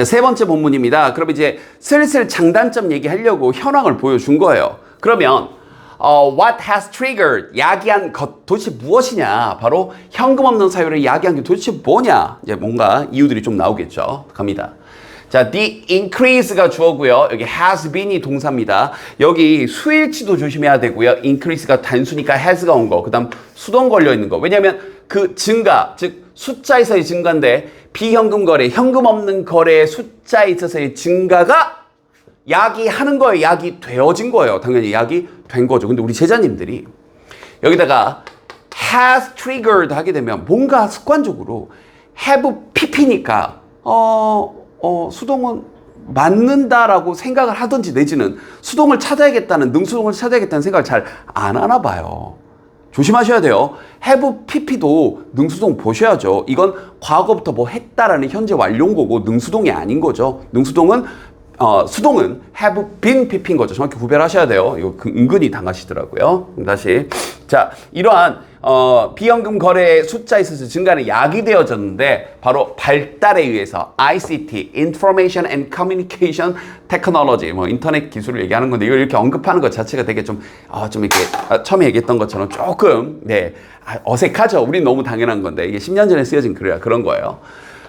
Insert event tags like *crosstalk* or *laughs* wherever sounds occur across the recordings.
자, 세 번째 본문입니다. 그럼 이제 슬슬 장단점 얘기하려고 현황을 보여준 거예요. 그러면 어, what has triggered 야기한 것 도대체 무엇이냐? 바로 현금 없는 사유를 야기한 게 도대체 뭐냐? 이제 뭔가 이유들이 좀 나오겠죠. 갑니다. 자, the increase가 주어고요. 여기 has been이 동사입니다. 여기 수일치도 조심해야 되고요. increase가 단수니까 has가 온 거. 그다음 수동 걸려 있는 거. 왜냐면 그 증가, 즉 숫자에서의 증가인데 비현금 거래, 현금 없는 거래의 숫자에 있어서의 증가가 야기하는 거예요. 야기 되어진 거예요. 당연히 야기 된 거죠. 근데 우리 제자님들이 여기다가 has triggered 하게 되면 뭔가 습관적으로 have pp니까 어, 어, 수동은 맞는다라고 생각을 하든지 내지는 수동을 찾아야겠다는 능수동을 찾아야겠다는 생각을 잘 안 하나 봐요. 조심하셔야 돼요. have pp도 능수동 보셔야죠. 이건 과거부터 뭐 했다라는 현재 완료인 거고 능수동이 아닌 거죠. 능수동은 어, 수동은 have been pp인 거죠. 정확히 구별하셔야 돼요. 이거 그 은근히 당하시더라고요. 다시. 자, 이러한 어, 비연금 거래의 숫자에 있어서 증가는 야기되어졌는데 바로 발달에 의해서 ICT, Information and Communication Technology, 뭐 인터넷 기술을 얘기하는 건데 이걸 이렇게 언급하는 것 자체가 되게 좀, 어, 좀 이렇게 아, 처음에 얘기했던 것처럼 조금 네 아, 어색하죠. 우린 너무 당연한 건데 이게 10년 전에 쓰여진 글이라 그런 거예요.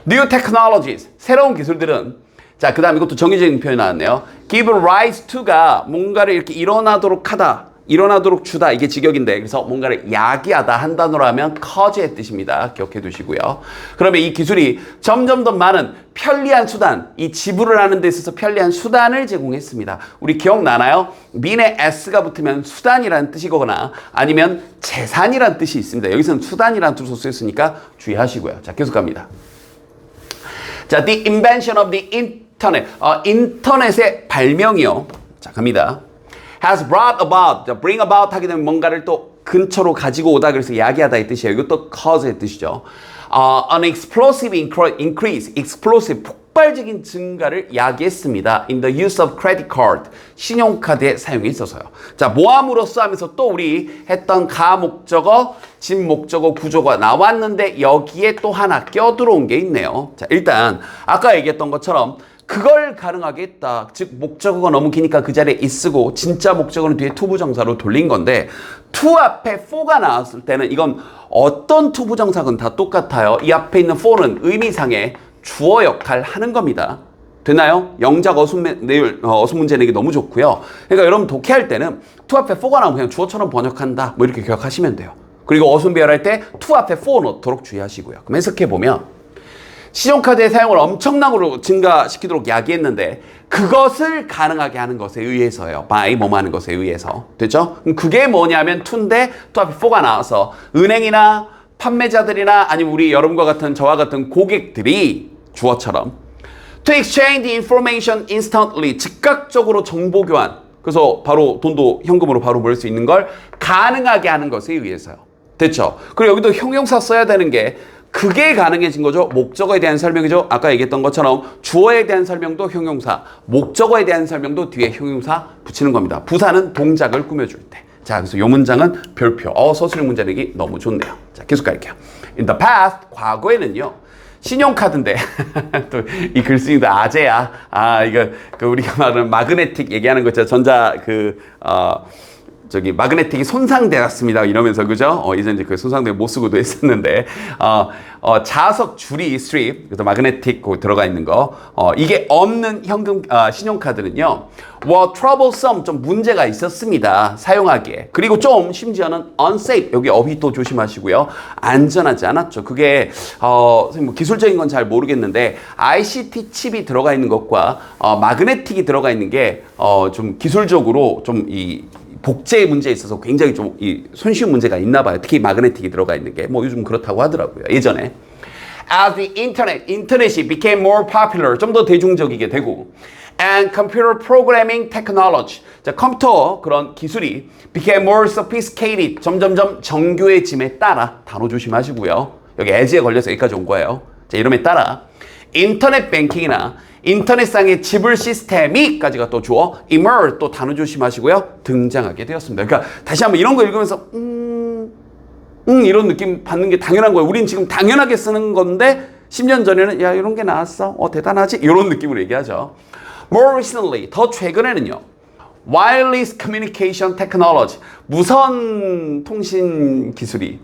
New Technologies, 새로운 기술들은 자, 그 다음 이것도 정의적인 표현이 나왔네요. give rise to가 뭔가를 이렇게 일어나도록 하다. 일어나도록 주다. 이게 직역인데. 그래서 뭔가를 야기하다 한 단어로 하면 cause의 뜻입니다. 기억해 두시고요. 그러면 이 기술이 점점 더 많은 편리한 수단, 이 지불을 하는 데 있어서 편리한 수단을 제공했습니다. 우리 기억나나요? 민에 s가 붙으면 수단이라는 뜻이거나 아니면 재산이라는 뜻이 있습니다. 여기서는 수단이라는 뜻으로 쓰였으니까 주의하시고요. 자, 계속 갑니다. 자, the invention of the internet. 어, 인터넷의 발명이요. 자, 갑니다. Has brought about. 자, bring about 하게 되면 뭔가를 또 근처로 가지고 오다 그래서 야기하다 이 뜻이에요. 이것도 cause의 뜻이죠. 어, an explosive incre- increase. explosive 폭발적인 증가를 야기했습니다. in the use of credit card. 신용카드의 사용에 있어서요. 자, 모함으로써 하면서 또 우리 했던 가 목적어, 진 목적어 구조가 나왔는데 여기에 또 하나 껴들어온 게 있네요. 자, 일단 아까 얘기했던 것처럼 그걸 가능하게 했다. 즉 목적어가 너무 기니까 그 자리에 있으고 진짜 목적어는 뒤에 투부정사로 돌린 건데 to 앞에 for가 나왔을 때는 이건 어떤 투부정사건 다 똑같아요. 이 앞에 있는 for는 의미상의 주어 역할 하는 겁니다. 되나요? 영작 어순 내용 어, 어순 문제 내기 너무 좋고요. 그러니까 여러분 독해할 때는 to 앞에 for가 나오면 그냥 주어처럼 번역한다. 뭐 이렇게 기억하시면 돼요. 그리고 어순 배열할 때 to 앞에 for 넣도록 주의하시고요. 그럼 해석해 보면 신용카드의 사용을 엄청나게 증가시키도록 야기했는데 그것을 가능하게 하는 것에 의해서요. by 뭐뭐 하는 것에 의해서. 됐죠? 그게 뭐냐면 to인데 to 앞에 for가 나와서 은행이나 판매자들이나 아니면 우리 여러분과 같은 저와 같은 고객들이 주어처럼 to exchange information instantly 즉각적으로 정보 교환 그래서 바로 돈도 현금으로 바로 벌 수 있는 걸 가능하게 하는 것에 의해서요. 됐죠? 그리고 여기도 형용사 써야 되는 게 그게 가능해진 거죠. 목적어에 대한 설명이죠. 아까 얘기했던 것처럼 주어에 대한 설명도 형용사, 목적어에 대한 설명도 뒤에 형용사 붙이는 겁니다. 부사는 동작을 꾸며줄 때. 자, 그래서 이 문장은 별표. 어, 서술형 문제 내기 너무 좋네요. 자, 계속 갈게요. In the past, 과거에는요. 신용카드인데 *laughs* 또 이 글쓰기도 아재야. 아 이거 그 우리가 말하는 마그네틱 얘기하는 거죠. 전자 그 어 저기 마그네틱이 손상되었습니다. 이러면서 그죠? 어, 이제 이제 그 손상되고 못 쓰고도 *laughs* 했었는데 어, 어, 자석 줄이 스트립 그래서 마그네틱 그 들어가 있는 거 어, 이게 없는 현금 아, 신용카드는요 뭐 troublesome 좀 문제가 있었습니다. 사용하기에. 그리고 좀 심지어는 unsafe. 여기 어휘 또 조심하시고요. 안전하지 않았죠. 그게 어, 뭐 기술적인 건 잘 모르겠는데 ICT 칩이 들어가 있는 것과 어, 마그네틱이 들어가 있는 게 어, 좀 기술적으로 좀이 복제 문제에 있어서 굉장히 좀 이 손쉬운 문제가 있나 봐요. 특히 마그네틱이 들어가 있는 게 뭐 요즘 그렇다고 하더라고요. 예전에. As the internet, 인터넷이 became more popular, 좀 더 대중적이게 되고 and computer programming technology, 자, 컴퓨터 그런 기술이 became more sophisticated, 점점점 정교해짐에 따라 단어 조심하시고요. 여기 as에 걸려서 여기까지 온 거예요. 자, 이름에 따라 인터넷 뱅킹이나 인터넷상의 지불 시스템이까지가 또 주어 emerge 또 단어 조심하시고요 등장하게 되었습니다. 그러니까 다시 한번 이런 거 읽으면서 음, 음 이런 느낌 받는 게 당연한 거예요. 우린 지금 당연하게 쓰는 건데 10년 전에는 야 이런 게 나왔어. 어 대단하지. 이런 느낌으로 얘기하죠. More recently 더 최근에는요. Wireless Communication Technology 무선 통신 기술이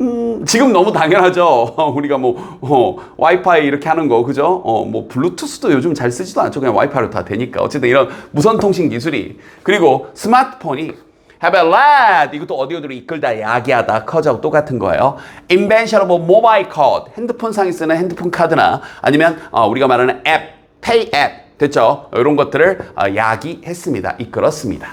음, 지금 너무 당연하죠. *laughs* 우리가 뭐 어, 와이파이 이렇게 하는 거 그죠? 어, 뭐 블루투스도 요즘 잘 쓰지도 않죠. 그냥 와이파이로 다 되니까. 어쨌든 이런 무선 통신 기술이 그리고 스마트폰이 have led 이것도 어디 어디로 이끌다 야기하다 커져 똑같은 거예요. invention of mobile card 핸드폰 상에 쓰는 핸드폰 카드나 아니면 어, 우리가 말하는 앱, pay 앱 됐죠? 이런 것들을 어, 야기했습니다. 이끌었습니다.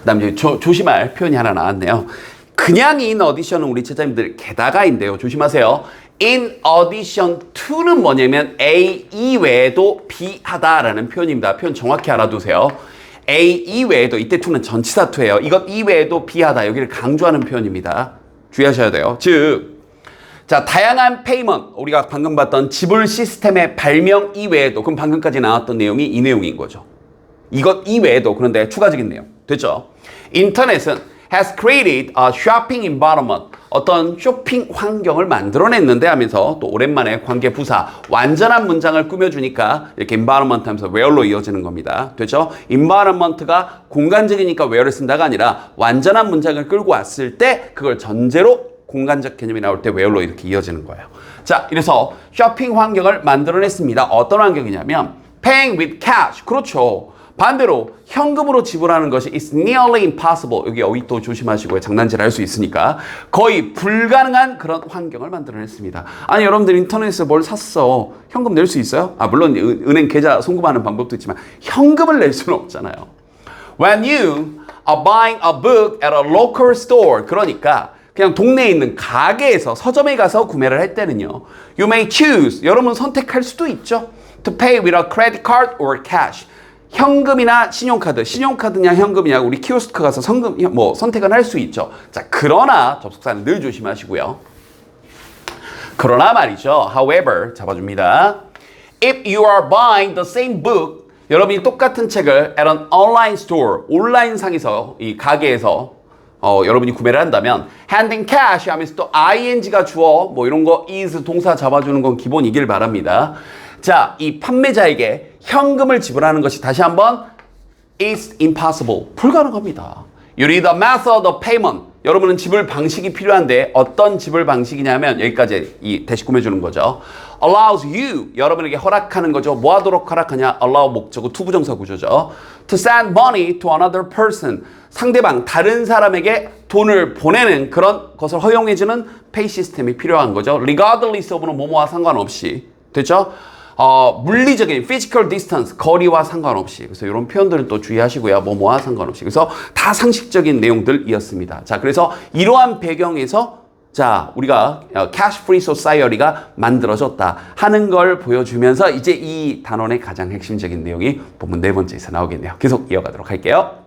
그다음 이제 조, 조심할 표현이 하나 나왔네요. 그냥 in addition은 우리 제자님들 게다가인데요. 조심하세요. in addition to는 뭐냐면 A 이외에도 B하다라는 표현입니다. 표현 정확히 알아두세요. A 이외에도 이때 to는 전치사 to예요. 이것 이외에도 B하다 여기를 강조하는 표현입니다. 주의하셔야 돼요. 즉 자, 다양한 페이먼트, 우리가 방금 봤던 지불 시스템의 발명 이외에도, 그럼 방금까지 나왔던 내용이 이 내용인 거죠. 이것 이외에도, 그런데 추가적인 내용. 됐죠? 인터넷은 has created a shopping environment. 어떤 쇼핑 환경을 만들어냈는데 하면서 또 오랜만에 관계 부사 완전한 문장을 꾸며주니까 이렇게 environment 하면서 where로 이어지는 겁니다. 됐죠? environment가 공간적이니까 where를 쓴다가 아니라 완전한 문장을 끌고 왔을 때 그걸 전제로 공간적 개념이 나올 때 where로 이렇게 이어지는 거예요. 자, 이래서 쇼핑 환경을 만들어냈습니다. 어떤 환경이냐면 paying with cash. 그렇죠. 반대로 현금으로 지불하는 것이 is nearly impossible. 여기 어휘 또 조심하시고요. 장난질 할 수 있으니까. 거의 불가능한 그런 환경을 만들어냈습니다. 아니, 여러분들 인터넷에서 뭘 샀어. 현금 낼 수 있어요? 아, 물론 은- 은행 계좌 송금하는 방법도 있지만 현금을 낼 수는 없잖아요. When you are buying a book at a local store. 그러니까 그냥 동네에 있는 가게에서 서점에 가서 구매를 할 때는요. You may choose. 여러분 선택할 수도 있죠. To pay with a credit card or cash. 현금이나 신용카드, 신용카드냐 현금이냐 우리 키오스크 가서 성금 뭐 선택은 할 수 있죠. 자 그러나 접속사는 늘 조심하시고요. 그러나 말이죠. However 잡아줍니다. If you are buying the same book, 여러분이 똑같은 책을 at an online store, 온라인 상에서 이 가게에서 어, 여러분이 구매를 한다면 handing cash 하면서 또 ing가 주어 뭐 이런 거 is 동사 잡아주는 건 기본이길 바랍니다. 자, 이 판매자에게 현금을 지불하는 것이 다시 한번 is impossible. 불가능합니다. You need a method of payment. 여러분은 지불 방식이 필요한데 어떤 지불 방식이냐면 여기까지 이 대시 꾸며주는 거죠. allows you 여러분에게 허락하는 거죠. 뭐 하도록 허락하냐? allow 목적어 투부정사 구조죠. to send money to another person 상대방 다른 사람에게 돈을 보내는 그런 것을 허용해주는 페이 시스템이 필요한 거죠. regardless of는 뭐뭐와 상관없이 됐죠? 어, 물리적인 physical distance 거리와 상관없이. 그래서 이런 표현들은 또 주의하시고요. 뭐뭐와 상관없이. 그래서 다 상식적인 내용들이었습니다. 자 그래서 이러한 배경에서 자 우리가 어, cash free society가 만들어졌다 하는 걸 보여주면서 이제 이 단원의 가장 핵심적인 내용이 본문 네 번째에서 나오겠네요. 계속 이어가도록 할게요.